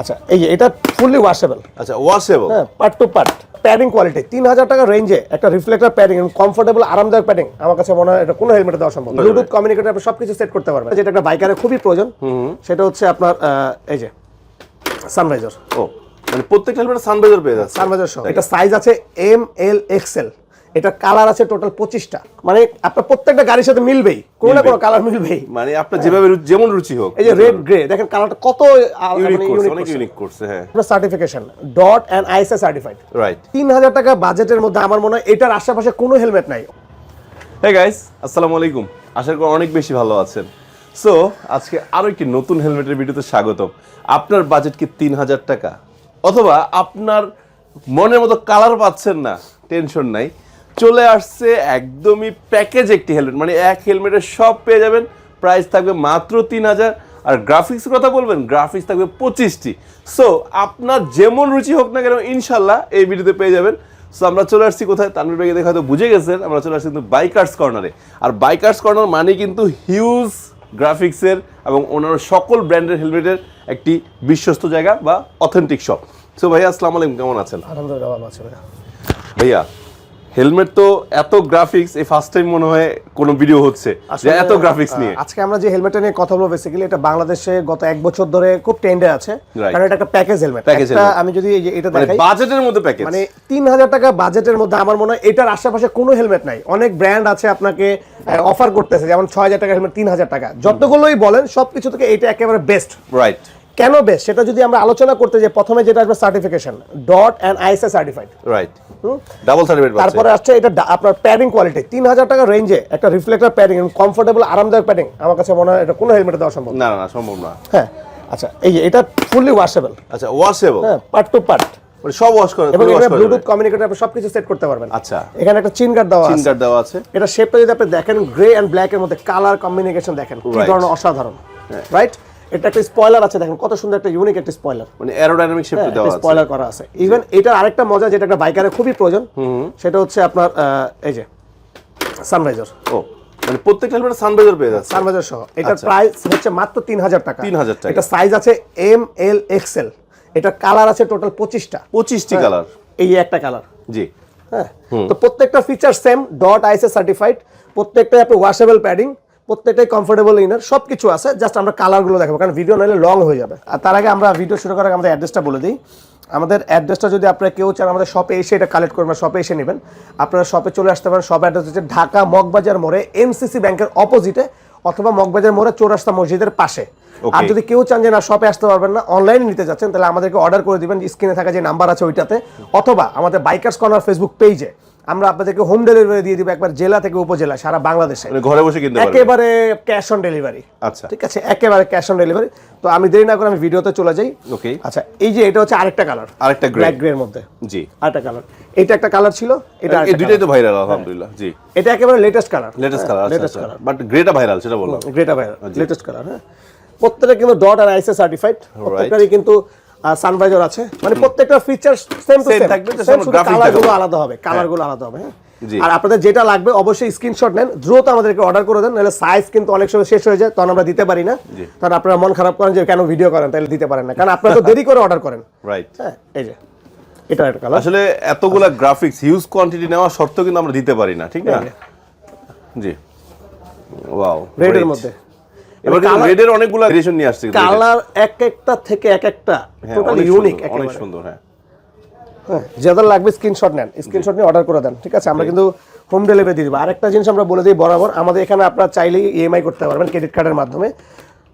আচ্ছা এই যে এটা ফুললি ওয়াশেবল আচ্ছা ওয়াশেবল হ্যাঁ part two part padding quality তিন হাজার টাকা রেঞ্জে একটা রিফ্লেক্টর প্যাডিং কমফোর্টেবল আরামদায়ক প্যাডিং আমার কাছে মনে হয় এটা কোনো হেলমেটে দেওয়া সম্ভব ব্লুটুথ কমিউনিকেটর আপনি সবকিছু সেট করতে পারবেন। যেটা একটা বাইকারের খুবই প্রয়োজন সেটা হচ্ছে আপনার এই যে সানরাইজার ও মানে প্রত্যেকটা হেলমেটে সানবাইজার পেয়ে যাচ্ছে। সানরাইজার সহ। এটা সাইজ আছে এম এল এক্সেল এটা কালার আছে টোটাল পঁচিশটা। মানে আপনার প্রত্যেকটা গাড়ির সাথে মিলবেই কোনো না কোনো কালার মিলবেই। মানে আপনার যেভাবে যেমন রুচি হোক। এই যে রেড গ্রে দেখেন কালারটা কত ইউনিক করছে ইউনিক করছে হ্যাঁ। Certification dot and ISA certified right তিন হাজার টাকা বাজেটের মধ্যে আমার মনে হয় এটার আশেপাশে কোনো হেলমেট নাই। হে গাইস আসসালামু আলাইকুম। আশা করি অনেক বেশি ভালো আছেন। সো আজকে আরও একটি নতুন হেলমেটের ভিডিওতে স্বাগতম। আপনার বাজেট কি তিন হাজার টাকা? অথবা আপনার মনের মতো কালার পাচ্ছেন না? টেনশন নাই। চলে আসছে একদমই প্যাকেজ একটি হেলমেট মানে এক হেলমেটের সব পেয়ে যাবেন। প্রাইস থাকবে মাত্র তিন হাজার। আর গ্রাফিক্স কথা বলবেন গ্রাফিক্স থাকবে পঁচিশটি। সো আপনার যেমন রুচি হোক না কেন ইনশাল্লাহ এই ভিডিওতে পেয়ে যাবেন। সো আমরা চলে আসছি কোথায়? তানভীর ভাইকে দেখে হয়তো বুঝে গেছেন আমরা চলে আসছি কিন্তু বাইকার্স কর্নারে আর বাইকার্স কর্নার মানে কিন্তু হিউজ গ্রাফিক্সের এবং ওনার সকল ব্র্যান্ডের হেলমেটের একটি বিশ্বস্ত জায়গা বা অথেন্টিক শপ সো ভাইয়া আসসালামু আলাইকুম কেমন আছেন? আলহামদুলিল্লাহ ভালো আছে ভাইয়া। ভাইয়া হেলমেট তো এত গ্রাফিক্স এই ফার্স্ট টাইম মনে হয় কোনো ভিডিও হচ্ছে। যে এত গ্রাফিক্স নিয়ে। আজকে আমরা যে হেলমেটটা নিয়ে কথা বলব বেসিক্যালি এটা বাংলাদেশে গত এক বছর ধরে খুব ট্রেন্ডে আছে. কারণ এটা একটা প্যাকেজ হেলমেট একটা আমি যদি এটা মানে দেখাই বাজেটের মধ্যে প্যাকেজ মানে তিন হাজার টাকা বাজেটের মধ্যে আমার মনে হয় এটার আশেপাশে কোনো হেলমেট নাই। অনেক ব্র্যান্ড আছে আপনাকে অফার করতেছে যেমন ছয় হাজার টাকা হেলমেট তিন হাজার টাকা। যতগুলোই বলেন সবকিছু থেকে এটা একেবারে বেস্ট রাইট কেন বেস্ট সেটা যদি আমরা আলোচনা করতে যে প্রথমে যেটা আসবে certification dot and ISA certified right double certificate তারপরে আসছে এটা আপনার প্যাডিং কোয়ালিটি তিন হাজার টাকা রেঞ্জে একটা রিফ্লেক্টর প্যাডিং কমফোর্টেবল আরামদায়ক প্যাডিং আমার কাছে মনে হয় এটা কোনো হেলমেটে দেওয়া সম্ভব না। না সম্ভব না। হ্যাঁ আচ্ছা এই যে এটা ফুললি ওয়াশেবল আচ্ছা ওয়াশেবল হ্যাঁ পার্ট টু পার্ট মানে সব ওয়াশ করে এবং এটা ব্লুটুথ কমিউনিকেটর আপনি সবকিছু সেট করতে পারবেন। আচ্ছা। এখানে একটা চিন গার্ড দেওয়া আছে। কার্ড দেওয়া আছে। এটা শেপটা যদি আপনি দেখেন গ্রে এন্ড ব্ল্যাক এর মধ্যে কালার কম্বিনেশন দেখেন কি হ্যাঁ। ধরনের অসাধারণ। রাইট এটা একটা স্পয়লার আছে দেখেন কত সুন্দর একটা ইউনিক একটা স্পয়লার মানে অ্যারোডাইনামিক শেপটা দেওয়া আছে। স্পয়লার করা আছে। ইভেন এটার আরেকটা মজা যেটা একটা বাইকারের খুবই প্রয়োজন সেটা হচ্ছে আপনার এই যে সানরাইজার ও মানে প্রত্যেকটা হেলমেটে পেয়ে যাচ্ছে। সানরাইজার সহ। এটার আচ্ছা। প্রাইস হচ্ছে মাত্র তিন হাজার টাকা। 3000 টাকা। এটা সাইজ আছে এম এল এক্সেল এটা কালার আছে টোটাল পঁচিশটা। পঁচিশটি কালার এই একটা কালার জি। হ্যাঁ। তো প্রত্যেকটা ফিচার সেম ডট আইসে সার্টিফাইড প্রত্যেকটাই আপনি ওয়াশেবল প্যাডিং প্রত্যেকটাই কমফোর্টেবল ইনার সব কিছু আছে জাস্ট আমরা কালারগুলো দেখাবো কারণ ভিডিও নাহলে লং হয়ে যাবে। আর তার আগে আমরা ভিডিও শুরু করার আগে আমাদের অ্যাড্রেসটা বলে দিই। আমাদের অ্যাড্রেসটা যদি আপনারা কেউ চান আমাদের শপে এসে এটা কালেক্ট করবেন শপে এসে নেবেন। আপনারা শপে চলে আসতে পারেন শপ অ্যাড্রেস হচ্ছে ঢাকা মগবাজার মোড়ে এমসিসি ব্যাংকের অপোজিটে অথবা মগবাজার মোড়ে চৌরাস্তা মসজিদের পাশে। আর যদি কেউ চান যে না শপে আসতে পারবেন না অনলাইনে নিতে যাচ্ছেন তাহলে আমাদেরকে অর্ডার করে দিবেন স্ক্রিনে থাকা যে নাম্বার আছে ওইটাতে। অথবা আমাদের বাইকার্স কর্নার ফেসবুক পেজে আমরা আপনাদেরকে হোম ডেলিভারি দিয়ে দিব একবার জেলা থেকে উপজেলা সারা বাংলাদেশে। মানে ঘরে বসে কিনতে পারবেন। একেবারে ক্যাশ অন ডেলিভারি আচ্ছা। ঠিক আছে? একেবারে ক্যাশ অন ডেলিভারি তো আমি দেরি না করে আমি ভিডিওতে চলে যাই। ওকে আচ্ছা এই যে এটা হচ্ছে আরেকটা কালার আরেকটা গ্রে ব্ল্যাক গ্রে এর মধ্যে। জি। আরেকটা কালার এটা একটা কালার ছিল এটা এই দুইটাই তো ভাইরাল আলহামদুলিল্লাহ। জি। এটা একেবারে latest colour latest colour latest colour but Greta viral সেটা বললাম। গ্রেটা ভাইরাল লেটেস্ট কালার হ্যাঁ। প্রত্যেকটা কিন্তু ডট আর আইসে সার্টিফাইড প্রত্যেকটারই কিন্তু সানভাইজার আছে। মানে প্রত্যেকটা ফিচার সেম টু সেম থাকবে, শুধু কালারগুলো আলাদা হবে কালারগুলো আলাদা হবে হ্যাঁ? আর আপনাদের যেটা লাগবে অবশ্যই স্ক্রিনশট নেন। দ্রুত আমাদেরকে অর্ডার করে দেন নাহলে সাইজ কিন্তু অনেক সময় শেষ হয়ে যায় তখন আমরা দিতে পারি না। তখন আপনারা মন খারাপ করেন যে কেন ভিডিও করেন? তাহলে দিতে পারেন না। কারণ আপনারা তো দেরি করে অর্ডার করেন। রাইট হ্যাঁ এই যে এটা একটা কালার আসলে এতগুলা গ্রাফিক্স হিউজ কোয়ান্টিটি নেওয়া সত্ত্বেও কিন্তু আমরা দিতে পারি না ঠিক না? জি। ওয়াও রেডের মধ্যে। এবার কিন্তু রেডের অনেকগুলা ভেরিয়েশন নিয়ে আসছে। কালার এক একটা থেকে এক একটা হ্যাঁ, টোটাল অনেক ইউনিক অনেক সুন্দর হ্যাঁ। হ্যাঁ যাদের লাগবে স্ক্রিনশট নেন স্ক্রিনশট নিয়ে অর্ডার করে দেন ঠিক আছে? আমরা কিন্তু হোম ডেলিভারি দিয়ে দিব। আরেকটা জিনিস আমরা বলে দিই বরাবর আমাদের এখানে আপনারা চাইলেই ইএমআই করতে পারবেন ক্রেডিট কার্ডের মাধ্যমে।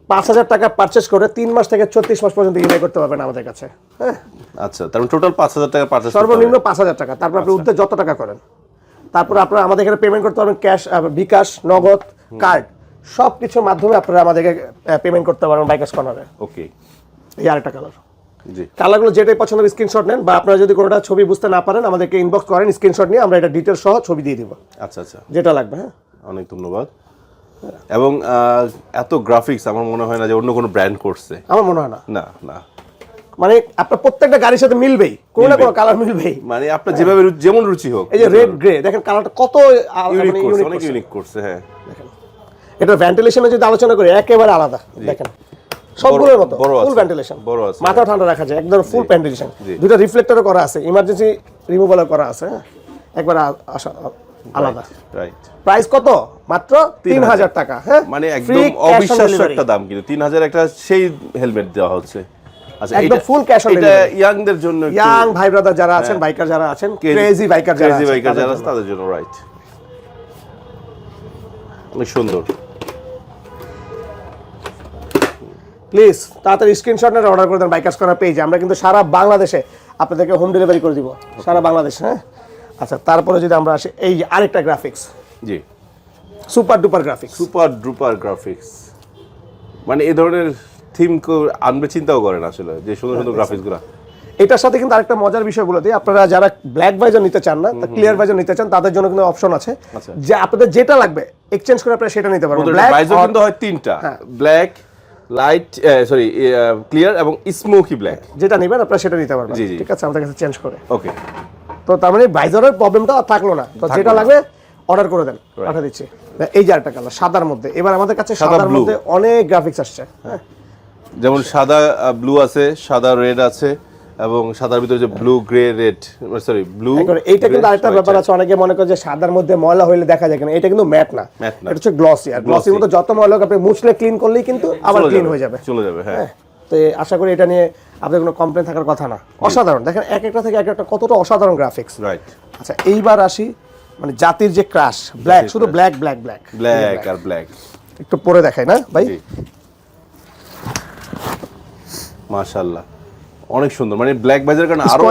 পাঁচ হাজার টাকা পারচেস করে তিন মাস থেকে ছত্রিশ মাস পর্যন্ত ইএমআই করতে পারবেন আমাদের কাছে হ্যাঁ। আচ্ছা তার টোটাল পাঁচ হাজার টাকা পারচেস সর্বনিম্ন পাঁচ হাজার টাকা। তারপর আপনি উদ্যোগ যত টাকা করেন। তারপর আপনারা আমাদের এখানে পেমেন্ট করতে পারবেন ক্যাশ বিকাশ নগদ কার্ড সব কিছুর মাধ্যমে আপনারা আমাদেরকে পেমেন্ট করতে পারবেন বাইকাস কর্নারে ওকে এই আরেকটা কালার জি। কালারগুলো যেটাই পছন্দ হবে স্ক্রিনশট নেন বা আপনারা যদি কোনোটা ছবি বুঝতে না পারেন আমাদেরকে ইনবক্স করেন স্ক্রিনশট নিয়ে আমরা এটা ডিটেলস সহ ছবি দিয়ে দিব। আচ্ছা আচ্ছা। যেটা লাগবে হ্যাঁ। অনেক ধন্যবাদ। এবং এত গ্রাফিক্স আমার মনে হয় না যে অন্য কোনো ব্র্যান্ড করছে। আমার মনে হয় না। না না। মানে আপনার প্রত্যেকটা গাড়ির সাথে মিলবেই কোনো না কোনো কালার মিলবেই। মানে আপনার যেভাবে যেমন রুচি হোক। এই যে রেড গ্রে দেখেন কালারটা কত ইউনিক মানে করছে অনেক ইউনিক করছে হ্যাঁ। দেখেন। এটা ভেন্টিলেশনে যদি আলোচনা করি একেবারে আলাদা। দেখেন সবগুলোর মতো ফুল ভেন্টিলেশন মাথা ঠান্ডা রাখা যায় একদম ফুল ভেন্টিলেশন দুটো রিফ্লেক্টরও করা আছে ইমার্জেন্সি রিমুভাল করা আছে হ্যাঁ? একবার আসা- আলাদা। রাইট প্রাইস কত? মাত্র তিন হাজার। টাকা হ্যাঁ? মানে একদম অবিশ্বাস্য একটা দাম কিন্তু। তিন হাজার একটা সেই হেলমেট দেওয়া হচ্ছে। আচ্ছা একদম এটা- full cash on এটা ইয়াংদের জন্য ইয়াং ভাই ব্রাদার যারা আছেন বাইকার যারা আছেন ক্রেজি বাইকার যারা ক্রেজি বাইকার যারা আছে তাদের জন্য রাইট অনেক সুন্দর। প্লিজ তাড়াতাড়ি স্ক্রিনশট নিয়ে অর্ডার করে দেন বাইকার্স করার পেজে আমরা কিন্তু সারা বাংলাদেশে আপনাদেরকে হোম ডেলিভারি করে দিব। সারা বাংলাদেশে হ্যাঁ? আচ্ছা তারপরে যদি আমরা আসি এই যে আরেকটা গ্রাফিক্স জি। Super duper graphics super duper graphics মানে এই ধরনের থিম আনবে চিন্তাও করেন আসলে যে সুন্দর সুন্দর গ্রাফিক্সগুলা। এটার সাথে কিন্তু আরেকটা মজার বিষয় বলে দিই। আপনারা যারা ব্ল্যাক ভাইজার নিতে চান না ক্লিয়ার ভাইজার নিতে চান তাদের জন্য কিন্তু অপশন আছে। আচ্ছা। যে আপনাদের যেটা লাগবে এক্সচেঞ্জ করে আপনারা সেটা নিতে পারবেন। ব্ল্যাক কিন্তু হয় তিনটা। ব্ল্যাক লাইট সরি ক্লিয়ার এবং স্মোকি ব্ল্যাক। যেটা নেবেন আপনারা সেটা নিতে পারবেন। ঠিক আছে আমাদের কাছে চেঞ্জ করে। ওকে। তো তার মানে ভাইজারের প্রবলেমটা আর থাকল না। তো যেটা লাগবে অর্ডার করে দেন। পাঠা দিচ্ছি। এই যে একটা কালার সাদার মধ্যে। এবার আমাদের কাছে সাদার মধ্যে অনেক গ্রাফিক্স আসছে। হ্যাঁ। যেমন সাদা ব্লু আছে সাদা রেড আছে। এবং সাদার ভিতরে যে blue grey red sorry blue এইটা কিন্তু আরেকটা ব্যাপার আছে অনেকে মনে করে যে সাদার মধ্যে ময়লা হইলে দেখা যায় কিনা এটা কিন্তু ম্যাট না। এটা হচ্ছে গ্লসি আর গ্লসির মধ্যে যত ময়লা আপনি মুছলে ক্লিন করলেই কিন্তু আবার ক্লিন হয়ে যাবে। চলে যাবে হ্যাঁ। তো আশা করি এটা নিয়ে আপনাদের কোনো কমপ্লেন থাকার কথা না। অসাধারণ। দেখেন এক একটা থেকে এক একটা কতটা অসাধারণ গ্রাফিক্স রাইট আচ্ছা এইবার আসি মানে জাতির যে ক্রাশ ব্ল্যাক শুধু ব্ল্যাক ব্ল্যাক ব্ল্যাক ব্ল্যাক আর ব্ল্যাক একটু পরে দেখাই না ভাই? মাশাআল্লাহ। অনেক সুন্দর। মানে ব্ল্যাক বাজার কারণে আরও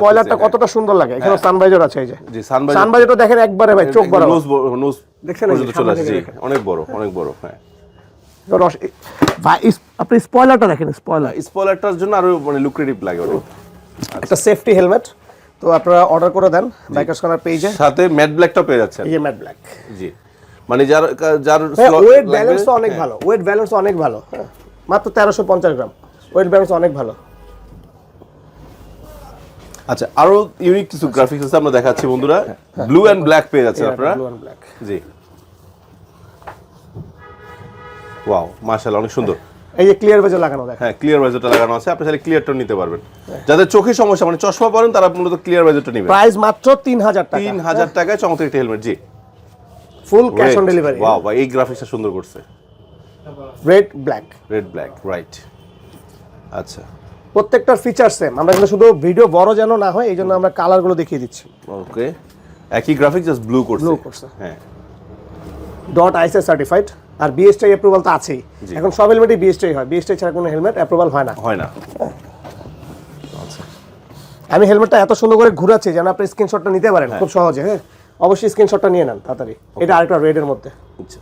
স্পয়লারটা হ্যাঁ। কতটা সুন্দর লাগে? এখানে সানভাইজার আছে এই যে। জি সানবাইজার সানভাইজারটা দেখেন একবারে ভাই চোখ বড়। নোজ নোজ দেখছেন চলে আসছে। অনেক বড় অনেক বড় হ্যাঁ। ভাই আপনি স্পয়লারটা দেখেন স্পয়লার স্পয়লারটার জন্য আরও মানে লুক্রেটিভ লাগে ওটা। একটা সেফটি হেলমেট তো আপনারা অর্ডার করে দেন বাইকার্স কর্নার পেজে সাথে ম্যাট ব্ল্যাকটা পেয়ে যাচ্ছেন। এই যে ম্যাট ব্ল্যাক জি। মানে যার যার ওয়েট ব্যালেন্স অনেক ভালো। ওয়েট ব্যালেন্স অনেক ভালো। হ্যাঁ। মাত্র তেরোশো পঞ্চাশ গ্রাম। ওয়েট ব্যালেন্স অনেক ভালো। আচ্ছা আরও ইউনিক কিছু গ্রাফিক্স আছে আমরা দেখাচ্ছি বন্ধুরা। ব্লু এন্ড ব্ল্যাক পেয়ে যাচ্ছেন আপনারা। ব্লু ব্ল্যাক জি। ওয়াও মাশাআল্লাহ অনেক সুন্দর। এই যে ক্লিয়ার ভেজে লাগানো দেখেন। হ্যাঁ ক্লিয়ার ভাইজারটা লাগানো আছে। আপনি চাইলে ক্লিয়ারটা নিতে পারবেন। যাদের চোখের সমস্যা মানে চশমা পরেন তারা মূলত ক্লিয়ার ভাইজারটা নেবেন। প্রাইস মাত্র তিন হাজার টাকা। তিন হাজার টাকায় চমৎকার একটা helmet G. Full cash on delivery wow ভাই এই গ্রাফিক্সটা সুন্দর করছে। Red black red black right আচ্ছা। প্রত্যেকটার ফিচার সেম আমরা কিন্তু শুধু ভিডিও বড় যেন না হয় এই জন্য আমরা কালারগুলো দেখিয়ে দিচ্ছি। ওকে একই গ্রাফিক্স জাস্ট ব্লু করছে। Blue করছে। হ্যাঁ। ডট আইসএস সার্টিফাইড আর বিএসটাই অ্যাপ্রুভাল তো আছেই। এখন সব হেলমেটই বিএসটাই হয়। বিএসটাই ছাড়া কোনো হেলমেট অ্যাপ্রুভাল হয় না। হয় না। আমি হেলমেটটা এত সুন্দর করে ঘুরাচ্ছি যেন আপনি স্ক্রিনশটটা নিতে পারেন। খুব সহজে হ্যাঁ। অবশ্যই স্ক্রিনশটটা নিয়ে নেন তাড়াতাড়ি। এটা আরেকটা রেডের মধ্যে। আচ্ছা।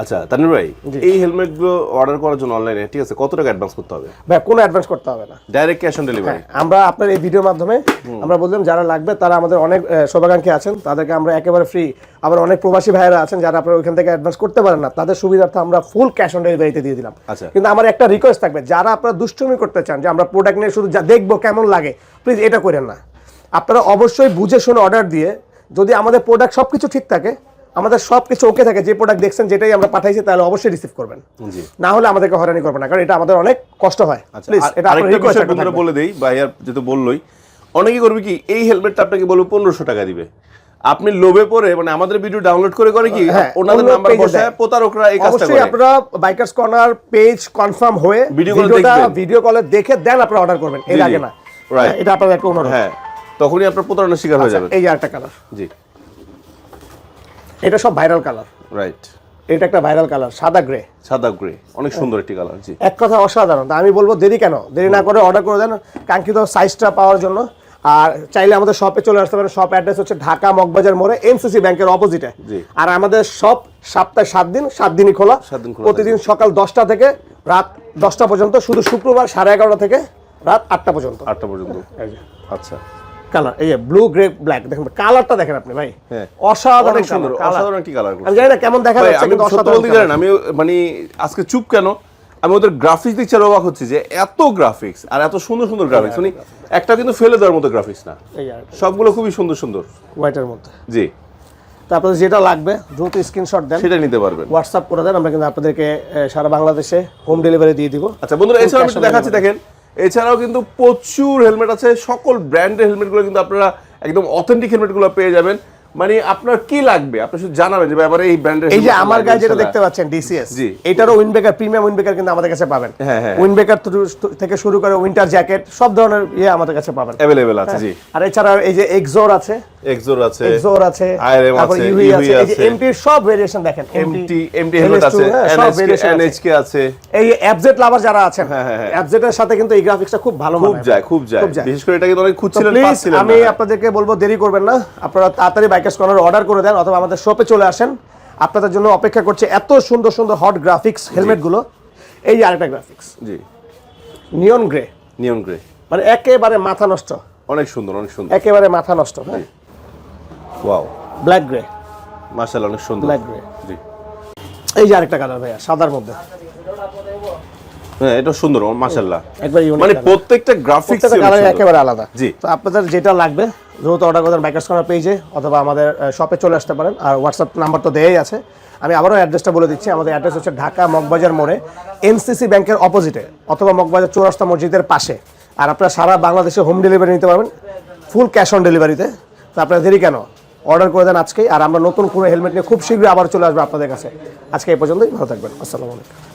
আচ্ছা তানির ভাই এই হেলমেটগুলো অর্ডার করার জন্য অনলাইনে ঠিক আছে? কত টাকা অ্যাডভান্স করতে হবে? ভাই কোনো অ্যাডভান্স করতে হবে না। ডাইরেক্ট ক্যাশ অন ডেলিভারি আমরা আপনার এই ভিডিওর মাধ্যমে আমরা বললাম যারা লাগবে তারা আমাদের অনেক শুভাকাঙ্ক্ষী আছেন। তাদেরকে আমরা একেবারে ফ্রি আবার অনেক প্রবাসী ভাইয়েরা আছেন যারা আপনারা ওইখান থেকে অ্যাডভান্স করতে পারেন না। তাদের সুবিধার্থে আমরা ফুল ক্যাশ অন ডেলিভারিতে দিয়ে দিলাম। আচ্ছা। কিন্তু আমার একটা রিকোয়েস্ট থাকবে যারা আপনারা দুষ্টুমি করতে চান যে আমরা প্রোডাক্ট নিয়ে শুধু যা দেখব কেমন লাগে প্লিজ এটা করেন না। আপনারা অবশ্যই বুঝে শুনে অর্ডার দিয়ে যদি আমাদের প্রোডাক্ট সব কিছু ঠিক থাকে আমাদের সব কিছু ওকে থাকে যে প্রোডাক্ট দেখছেন যেটাই আমরা পাঠাইছি তাহলে অবশ্যই রিসিভ করবেন। না হলে আমাদেরকে হয়রানি করবেন না কারণ এটা আমাদের অনেক কষ্ট হয়। আচ্ছা আর- এটা বলে দেই ভাইয়ার যেহেতু বললোই অনেকেই করবে কি এই হেলমেটটা আপনাকে বলব পনেরোশো টাকা দিবে। আপনি লোভে পড়ে মানে আমাদের ভিডিও ডাউনলোড করে করে কি হ্যাঁ, ওনাদের নাম্বার বসায় প্রতারকরা এই কাজটা করে। আপনারা বাইকার্স কর্নার পেজ কনফার্ম হয়ে দেখবেন। ভিডিও কলে দেখে দেন আপনারা অর্ডার করবেন। এর আগে না। এটা আপনাদের একটা অনুরোধ। হ্যাঁ তখনই আপনার প্রতারণার শিকার হয়ে যাবে এই যে একটা কালার জি। এটা সব ভাইরাল কালার রাইট এটা একটা ভাইরাল কালার সাদা গ্রে সাদা গ্রে অনেক সুন্দর একটি কালার জি। এক কথা অসাধারণ। আমি বলব দেরি কেন? দেরি না করে অর্ডার করে দেন কাঙ্ক্ষিত সাইজটা পাওয়ার জন্য। আর চাইলে আমাদের শপে চলে আসতে পারেন। শপ অ্যাড্রেস হচ্ছে ঢাকা মগবাজার মোড়ে এমসিসি ব্যাংকের অপোজিটে জি। আর আমাদের শপ সপ্তাহে সাত দিন সাত দিনই খোলা। প্রতিদিন সকাল দশটা থেকে রাত দশটা পর্যন্ত। শুধু শুক্রবার সাড়ে এগারোটা থেকে রাত আটটা পর্যন্ত। আটটা পর্যন্ত। আচ্ছা। কালার এই যে ব্লু গ্রে ব্ল্যাক দেখেন কালারটা দেখেন আপনি ভাই। হ্যাঁ। অসাধারণ সুন্দর। অসাধারণ একটি কালার আমি জানি না কেমন দেখা যাচ্ছে কিন্তু অসাধারণ বলতে জানেন আমি মানে আজকে চুপ কেন? আমি ওদের গ্রাফিক্স দেখছি আর অবাক হচ্ছি যে এত গ্রাফিক্স আর এত সুন্দর সুন্দর গ্রাফিক্স মানে একটা কিন্তু ফেলে দেওয়ার মতো গ্রাফিক্স না। সবগুলো খুবই সুন্দর সুন্দর। হোয়াইটের মধ্যে। জি। তো আপনাদের যেটা লাগবে দ্রুত স্ক্রিনশট দেন। সেটা নিতে পারবেন। হোয়াটসঅ্যাপ করে দেন আমরা কিন্তু আপনাদেরকে সারা বাংলাদেশে হোম ডেলিভারি দিয়ে দিব। আচ্ছা বন্ধুরা on দেখাচ্ছি দেখেন। এছাড়াও কিন্তু প্রচুর হেলমেট আছে। সকল ব্র্যান্ডের হেলমেটগুলো কিন্তু আপনারা একদম অথেন্টিক হেলমেটগুলো পেয়ে যাবেন। মানে আপনার কি লাগবে আপনি শুধু জানাবেন যে ব্যাপারে এই ব্র্যান্ডের এই যে আমার গায়ে যেটা দেখতে পাচ্ছেন ডিসিএস জি। এটারও উইনবেকার প্রিমিয়াম উইনবেকার কিন্তু আমাদের কাছে পাবেন হ্যাঁ, হ্যাঁ। উইনবেকার থেকে শুরু করে উইন্টার জ্যাকেট সব ধরনের ইয়ে আমাদের কাছে পাবেন অ্যাভেলেবেল আছে জি আর এছাড়া এই যে এক্সোর আছে এক্সোর আছে এক্সোর আছে তারপর আছে, ইউই আছে এই যে আছে। এমটির সব ভেরিয়েশন দেখেন এমটি এমটি হেলমেট আছে হ্যাঁ, এনএচকে আছে। এই অ্যাপজেট লাভার যারা আছেন হ্যাঁ, হ্যাঁ, হ্যাঁ। অ্যাপজেটের সাথে কিন্তু এই গ্রাফিক্সটা খুব ভালো খুব মানায় যায় খুব যায় খুব যায়। বিশেষ করে এটা কিন্তু অনেক খুঁজছিলেন পাচ্ছিলেন আমি আপনাদেরকে বলব দেরি করবেন না আপনারা তাড়াতাড়ি বাইকার্স কর্নার অর্ডার করে দেন অথবা আমাদের শপে চলে আসেন। আপনাদের জন্য অপেক্ষা করছে এত সুন্দর সুন্দর হট গ্রাফিক্স হেলমেটগুলো এই আরেকটা গ্রাফিক্স জি। নিয়ন গ্রে নিয়ন গ্রে মানে একেবারে মাথা নষ্ট। অনেক সুন্দর অনেক সুন্দর। একেবারে মাথা নষ্ট হ্যাঁ? ওয়াও ব্ল্যাক গ্রে মাশাআল্লাহ অনেক সুন্দর। ব্ল্যাক গ্রে জি। এই যে আরেকটা কালার ভাইয়া সাদার মধ্যে। হ্যাঁ এটা সুন্দর মাশাআল্লাহ। একবার মানে প্রত্যেকটা গ্রাফিক্স কালার একেবারে আলাদা। জি। তো আপনাদের যেটা লাগবে দ্রুত অর্ডার করবেন বাইকার্স কর্নার পেজে অথবা আমাদের শপে চলে আসতে পারেন। আর হোয়াটসঅ্যাপ নাম্বার তো দেয়াই আছে। আমি আবারও অ্যাড্রেসটা বলে দিচ্ছি। আমাদের অ্যাড্রেস হচ্ছে ঢাকা মগবাজার মোড়ে এনসিসি ব্যাংকের অপোজিটে অথবা মগবাজার চৌরাস্তা মসজিদের পাশে। আর আপনারা সারা বাংলাদেশে হোম ডেলিভারি নিতে পারবেন ফুল ক্যাশ অন ডেলিভারিতে তো আপনারা দেরি কেন? অর্ডার করে দেন আজকেই। আর আমরা নতুন কোনো হেলমেট নিয়ে খুব শীঘ্রই আবার চলে আসব আপনাদের কাছে। আজকে এই পর্যন্তই ভালো থাকবেন। আসসালামু আলাইকুম।